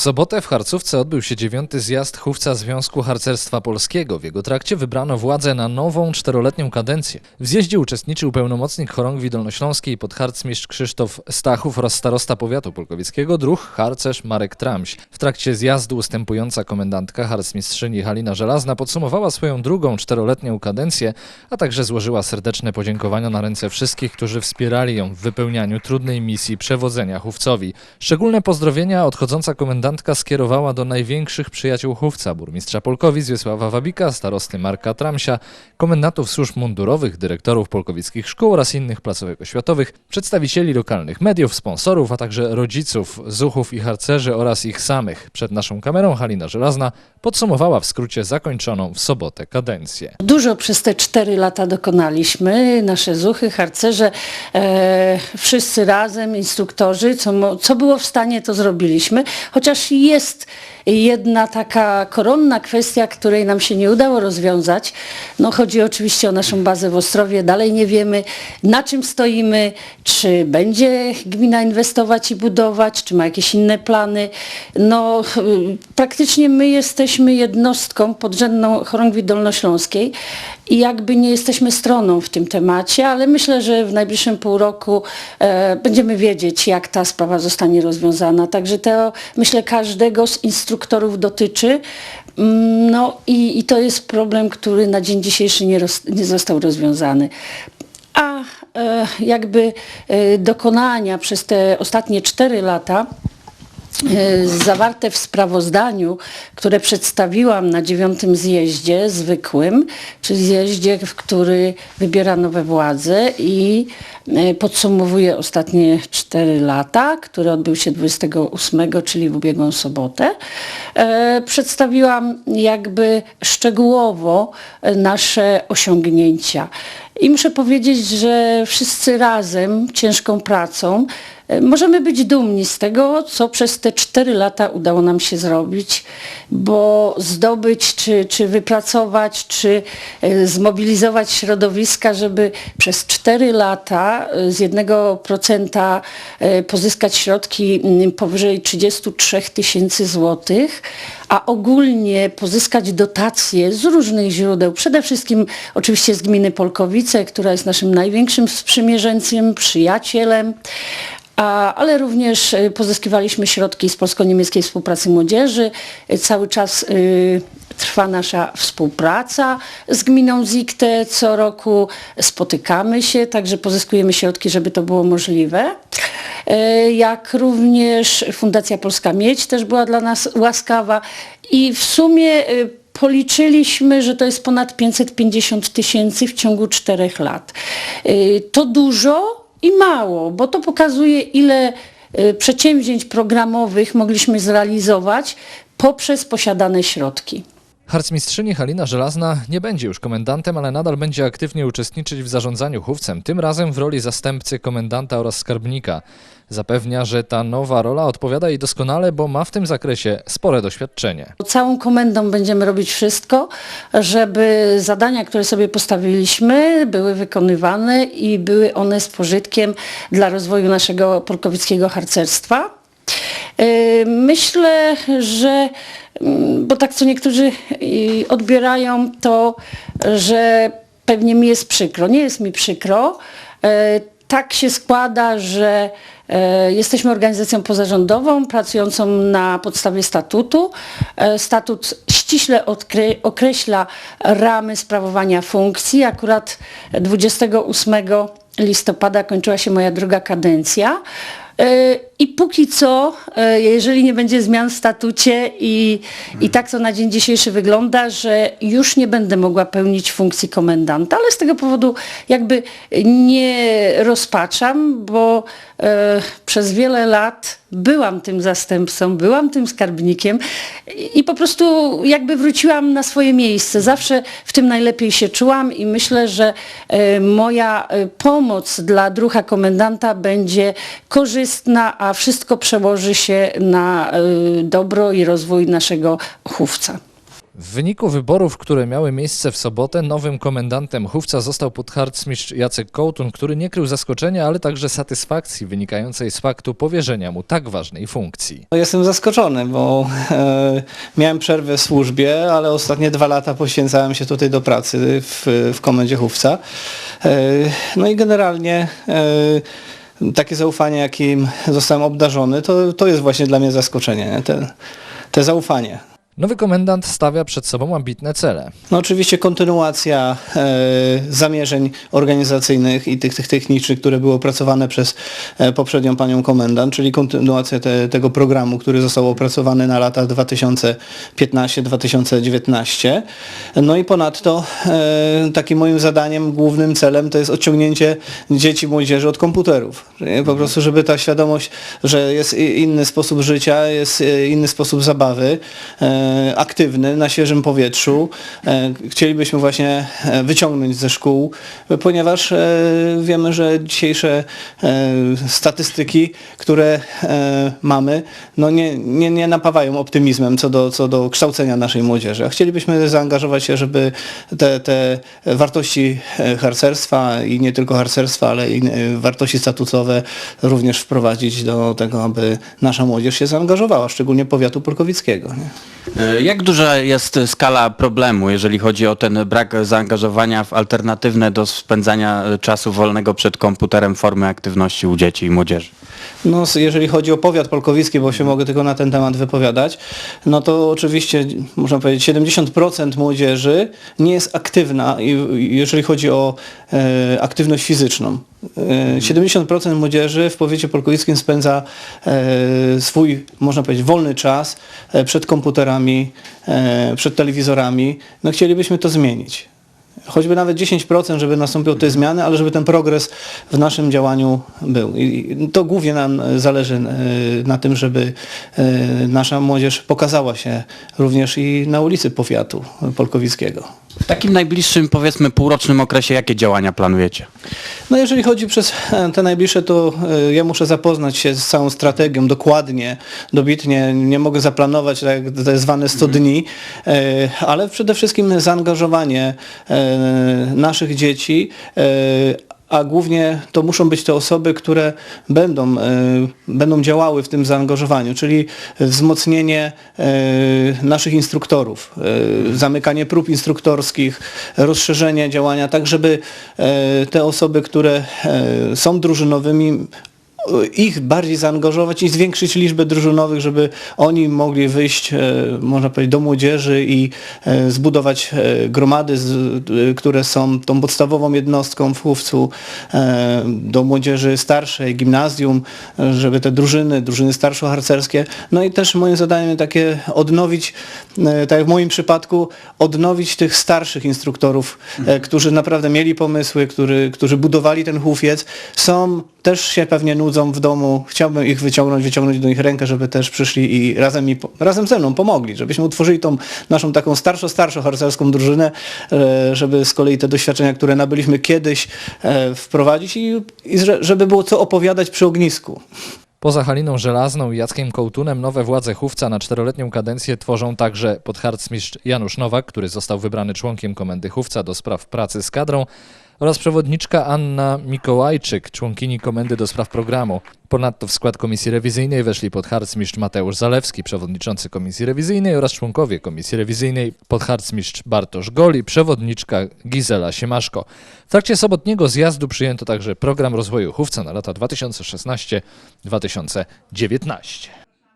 W sobotę w Harcówce odbył się dziewiąty zjazd chówca Związku Harcerstwa Polskiego. W jego trakcie wybrano władzę na nową czteroletnią kadencję. W zjeździe uczestniczył pełnomocnik chorągwi dolnośląskiej podharcmistrz Krzysztof Stachów oraz starosta powiatu polkowieckiego, druh harcerz Marek Tramś. W trakcie zjazdu ustępująca komendantka harcmistrzyni Halina Żelazna podsumowała swoją drugą czteroletnią kadencję, a także złożyła serdeczne podziękowania na ręce wszystkich, którzy wspierali ją w wypełnianiu trudnej misji przewodzenia chówcowi. Szczególne pozdrowienia odchodząca komendantka skierowała do największych przyjaciół chówca, burmistrza Polkowic Wiesława Wabika, starosty Marka Tramsia, komendantów służb mundurowych, dyrektorów polkowickich szkół oraz innych placówek oświatowych, przedstawicieli lokalnych mediów, sponsorów, a także rodziców, zuchów i harcerzy oraz ich samych. Przed naszą kamerą Halina Żelazna podsumowała w skrócie zakończoną w sobotę kadencję. Dużo przez te cztery lata dokonaliśmy, nasze zuchy, harcerze, e, wszyscy razem, instruktorzy, co, co było w stanie, to zrobiliśmy. Chociaż jest jedna taka koronna kwestia, której nam się nie udało rozwiązać. No, chodzi oczywiście o naszą bazę w Ostrowie. Dalej nie wiemy, na czym stoimy, czy będzie gmina inwestować i budować, czy ma jakieś inne plany. No, praktycznie my jesteśmy jednostką podrzędną chorągwi dolnośląskiej i jakby nie jesteśmy stroną w tym temacie, ale myślę, że w najbliższym pół roku e, będziemy wiedzieć, jak ta sprawa zostanie rozwiązana. Także to myślę każdego z instruktorów dotyczy. Mm, No i, i to jest problem, który na dzień dzisiejszy nie, roz, nie został rozwiązany. A e, jakby e, dokonania przez te ostatnie cztery lata zawarte w sprawozdaniu, które przedstawiłam na dziewiątym zjeździe zwykłym, czyli zjeździe, w który wybiera nowe władze i e, podsumowuje ostatnie cztery lata, który odbył się 28, czyli w ubiegłą sobotę. E, Przedstawiłam jakby szczegółowo e, nasze osiągnięcia. I muszę powiedzieć, że wszyscy razem, ciężką pracą, e, możemy być dumni z tego, co przez te cztery lata udało nam się zrobić, bo zdobyć, czy, czy wypracować, czy e, zmobilizować środowiska, żeby przez cztery lata e, z jednego procenta e, pozyskać środki mm, powyżej 33 tysięcy złotych, a ogólnie pozyskać dotacje z różnych źródeł, przede wszystkim oczywiście z gminy Polkowice, która jest naszym największym sprzymierzeńcem, przyjacielem, ale również y, pozyskiwaliśmy środki z polsko-niemieckiej współpracy młodzieży. Y, Cały czas y, trwa nasza współpraca z gminą Zikte. Co roku spotykamy się, także pozyskujemy środki, żeby to było możliwe. Jak również Fundacja Polska Miedź też była dla nas łaskawa i w sumie Policzyliśmy, że to jest ponad 550 tysięcy w ciągu czterech lat. To dużo i mało, bo to pokazuje, ile y, przedsięwzięć programowych mogliśmy zrealizować poprzez posiadane środki. Harcmistrzyni Halina Żelazna nie będzie już komendantem, ale nadal będzie aktywnie uczestniczyć w zarządzaniu chówcem, tym razem w roli zastępcy komendanta oraz skarbnika. Zapewnia, że ta nowa rola odpowiada jej doskonale, bo ma w tym zakresie spore doświadczenie. Całą komendą będziemy robić wszystko, żeby zadania, które sobie postawiliśmy, były wykonywane i były one z pożytkiem dla rozwoju naszego polkowickiego harcerstwa. Yy, Myślę, że, mm, bo tak co niektórzy odbierają to, że pewnie mi jest przykro. Nie jest mi przykro. Yy, Tak się składa, że e, jesteśmy organizacją pozarządową pracującą na podstawie statutu. E, Statut ściśle określa ramy sprawowania funkcji. Akurat 28 listopada kończyła się moja druga kadencja. I póki co, e, jeżeli nie będzie zmian w statucie i, i tak to na dzień dzisiejszy wygląda, że już nie będę mogła pełnić funkcji komendanta, ale z tego powodu jakby nie rozpaczam, bo e, przez wiele lat byłam tym zastępcą, byłam tym skarbnikiem i, i po prostu jakby wróciłam na swoje miejsce. Zawsze w tym najlepiej się czułam i myślę, że e, moja e, pomoc dla druha komendanta będzie korzystna, a wszystko przełoży się na e, dobro i rozwój naszego chówca. W wyniku wyborów, które miały miejsce w sobotę, nowym komendantem Chówca został podharcmistrz Jacek Kołtun, który nie krył zaskoczenia, ale także satysfakcji wynikającej z faktu powierzenia mu tak ważnej funkcji. No, Jestem zaskoczony, bo e, miałem przerwę w służbie, ale ostatnie dwa lata poświęcałem się tutaj do pracy w, w komendzie Chówca. E, no i generalnie e, takie zaufanie, jakim zostałem obdarzony, to, to jest właśnie dla mnie zaskoczenie, nie? Te, te zaufanie. Nowy komendant stawia przed sobą ambitne cele. No oczywiście kontynuacja e, zamierzeń organizacyjnych i tych, tych technicznych, które były opracowane przez e, poprzednią panią komendant, czyli kontynuacja te, tego programu, który został opracowany na lata 2015-2019. No i ponadto e, takim moim zadaniem, głównym celem to jest odciągnięcie dzieci, młodzieży od komputerów. Po prostu, żeby ta świadomość, że jest inny sposób życia, jest e, inny sposób zabawy, e, aktywny, na świeżym powietrzu. E, Chcielibyśmy właśnie e, wyciągnąć ze szkół, e, ponieważ e, wiemy, że dzisiejsze e, statystyki, które e, mamy, no nie, nie, nie napawają optymizmem co do, co do kształcenia naszej młodzieży. A chcielibyśmy zaangażować się, żeby te, te wartości e, harcerstwa i nie tylko harcerstwa, ale i e, wartości statutowe również wprowadzić do tego, aby nasza młodzież się zaangażowała, szczególnie powiatu polkowickiego. Nie? E, Jak duża jest skala problemu, jeżeli chodzi o ten brak zaangażowania w alternatywne do spędzania e, czasu wolnego przed komputerem formy aktywności u dzieci i młodzieży? No, jeżeli chodzi o powiat polkowicki, bo się mogę tylko na ten temat wypowiadać, no to oczywiście można powiedzieć 70% młodzieży nie jest aktywna, jeżeli chodzi o e, aktywność fizyczną. E, 70% młodzieży w powiecie polkowickim spędza e, swój, można powiedzieć, wolny czas e, przed komputerami, e, przed telewizorami. No chcielibyśmy to zmienić choćby nawet 10%, żeby nastąpiły te zmiany, ale żeby ten progres w naszym działaniu był. I to głównie nam e, zależy e, na tym, żeby e, nasza młodzież pokazała się również i na ulicy powiatu polkowickiego. W takim najbliższym, powiedzmy, półrocznym okresie jakie działania planujecie? No jeżeli chodzi przez e, te najbliższe, to e, ja muszę zapoznać się z całą strategią dokładnie, dobitnie. Nie mogę zaplanować tak zwane 100 dni, e, ale przede wszystkim zaangażowanie naszych dzieci, a głównie to muszą być te osoby, które będą, e, będą działały w tym zaangażowaniu, czyli wzmocnienie e, naszych instruktorów, e, zamykanie prób instruktorskich, rozszerzenie działania, tak żeby te osoby, które są drużynowymi, ich bardziej zaangażować i zwiększyć liczbę drużynowych, żeby oni mogli wyjść, e, można powiedzieć, do młodzieży i e, zbudować e, gromady, które są tą podstawową jednostką w Chówcu, do młodzieży starszej, gimnazjum, żeby te drużyny, drużyny starszo-harcerskie, no i też moim zadaniem takie odnowić, tak jak w moim przypadku, odnowić tych starszych instruktorów, którzy naprawdę mieli pomysły, który, którzy budowali ten chówiec, są, też się pewnie nudzą w domu, chciałbym ich wyciągnąć, wyciągnąć do nich rękę, żeby też przyszli i razem, mi, razem ze mną pomogli, żebyśmy utworzyli tą naszą taką starszo-starszo harcerską drużynę, e, żeby z kolei te doświadczenia, które nabyliśmy kiedyś e, wprowadzić i, i że- żeby było co opowiadać przy ognisku. Poza Haliną Żelazną i Jackiem Kołtunem nowe władze Chówca na czteroletnią kadencję tworzą także podharcmistrz Janusz Nowak, który został wybrany członkiem komendy Chówca do spraw pracy z kadrą oraz przewodniczka Anna Mikołajczyk, członkini komendy do spraw programu. Ponadto w skład komisji rewizyjnej weszli podharcmistrz Mateusz Zalewski, przewodniczący komisji rewizyjnej oraz członkowie komisji rewizyjnej podharcmistrz Bartosz Goli, przewodniczka Gizela Siemaszko. W trakcie sobotniego zjazdu przyjęto także program rozwoju Chówca na lata 2016-2019.